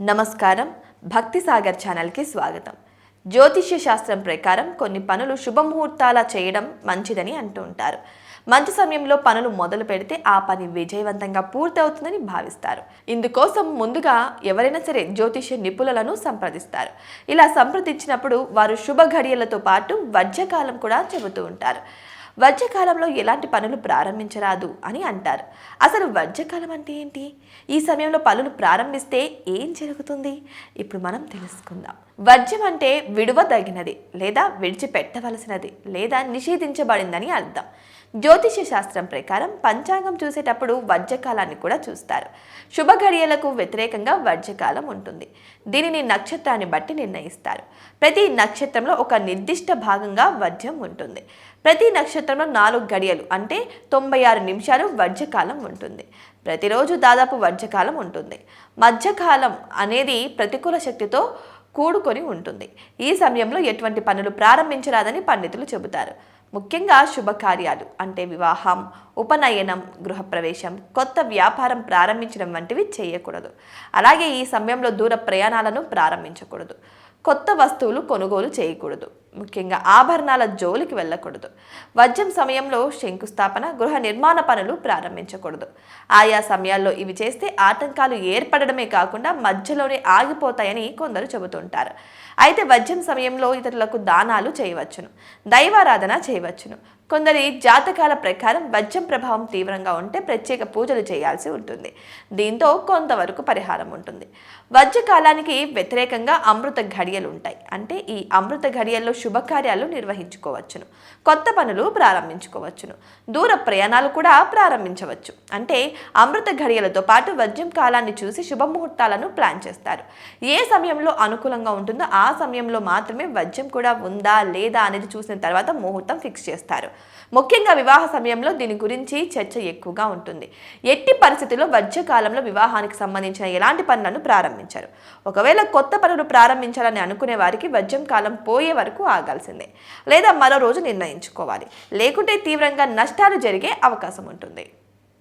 నమస్కారం. భక్తి సాగర్ ఛానల్కి స్వాగతం. జ్యోతిష్య శాస్త్రం ప్రకారం కొన్ని పనులు శుభముహూర్తాల చేయడం మంచిదని అంటూ ఉంటారు. మంచి సమయంలో పనులు మొదలు పెడితే ఆ పని విజయవంతంగా పూర్తవుతుందని భావిస్తారు. ఇందుకోసం ముందుగా ఎవరైనా సరే జ్యోతిష్య నిపుణులను సంప్రదిస్తారు. ఇలా సంప్రదించినప్పుడు వారు శుభ ఘడియలతో పాటు వర్జకాలం కూడా చెబుతూ ఉంటారు. వజ్రకాలంలో ఎలాంటి పనులు ప్రారంభించరాదు అని అంటారు. అసలు వజ్రకాలం అంటే ఏంటి? ఈ సమయంలో పనులు ప్రారంభిస్తే ఏం జరుగుతుంది? ఇప్పుడు మనం తెలుసుకుందాం. వర్జ్యం అంటే విడువదగినది లేదా విడిచిపెట్టవలసినది లేదా నిషేధించబడిందని అర్థం. జ్యోతిష శాస్త్రం ప్రకారం పంచాంగం చూసేటప్పుడు వర్జకాలాన్ని కూడా చూస్తారు. శుభ ఘడియలకు వ్యతిరేకంగా వర్జకాలం ఉంటుంది. దీనిని నక్షత్రాన్ని బట్టి నిర్ణయిస్తారు. ప్రతి నక్షత్రంలో ఒక నిర్దిష్ట భాగంగా వర్జ్యం ఉంటుంది. ప్రతి నక్షత్రం నక్షత్రంలో నాలుగు గడియలు అంటే తొంభై ఆరు నిమిషాలు వర్జకాలం ఉంటుంది. ప్రతిరోజు దాదాపు వర్జకాలం ఉంటుంది. మధ్యకాలం అనేది ప్రతికూల శక్తితో కూడుకొని ఉంటుంది. ఈ సమయంలో ఎటువంటి పనులు ప్రారంభించరాదని పండితులు చెబుతారు. ముఖ్యంగా శుభకార్యాలు అంటే వివాహం ఉపనయనం గృహప్రవేశం కొత్త వ్యాపారం ప్రారంభించడం వంటివి చేయకూడదు. అలాగే ఈ సమయంలో దూర ప్రయాణాలను ప్రారంభించకూడదు. కొత్త వస్తువులు కొనుగోలు చేయకూడదు. ముఖ్యంగా ఆభరణాల జోలికి వెళ్ళకూడదు. వజ్రం సమయంలో శంకుస్థాపన గృహ నిర్మాణ పనులు ప్రారంభించకూడదు. ఆయా సమయాల్లో ఇవి చేస్తే ఆటంకాలు ఏర్పడడమే కాకుండా మధ్యలోనే ఆగిపోతాయని కొందరు చెబుతుంటారు. అయితే వజ్రం సమయంలో ఇతరులకు దానాలు చేయవచ్చును దైవారాధన చేయవచ్చును. కొందరి జాతకాల ప్రకారం వజ్రం ప్రభావం తీవ్రంగా ఉంటే ప్రత్యేక పూజలు చేయాల్సి ఉంటుంది. దీంతో కొంతవరకు పరిహారం ఉంటుంది. వజ్రకాలానికి వ్యతిరేకంగా అమృత ఘడియలు ఉంటాయి. అంటే ఈ అమృత ఘడియల్లో శుభకార్యాలు నిర్వహించుకోవచ్చును. కొత్త పనులు ప్రారంభించుకోవచ్చును. దూర ప్రయాణాలు కూడా ప్రారంభించవచ్చు. అంటే అమృత ఘడియలతో పాటు వజ్రం కాలాన్ని చూసి శుభముహూర్తాలను ప్లాన్ చేస్తారు. ఏ సమయంలో అనుకూలంగా ఉంటుందో ఆ సమయంలో మాత్రమే వజ్రం కూడా ఉందా లేదా అనేది చూసిన తర్వాత ముహూర్తం ఫిక్స్ చేస్తారు. ముఖ్యంగా వివాహ సమయంలో దీని గురించి చర్చ ఎక్కువగా ఉంటుంది. ఎట్టి పరిస్థితుల్లో వజ్రకాలంలో వివాహానికి సంబంధించిన ఎలాంటి పనులను ప్రారంభించారు. ఒకవేళ కొత్త పనులు ప్రారంభించాలని అనుకునే వారికి వజ్రం కాలం పోయే వరకు ఆగాల్సిందే లేదా మరో రోజు నిర్ణయించుకోవాలి. లేకుంటే తీవ్రంగా నష్టాలు జరిగే అవకాశం ఉంటుంది.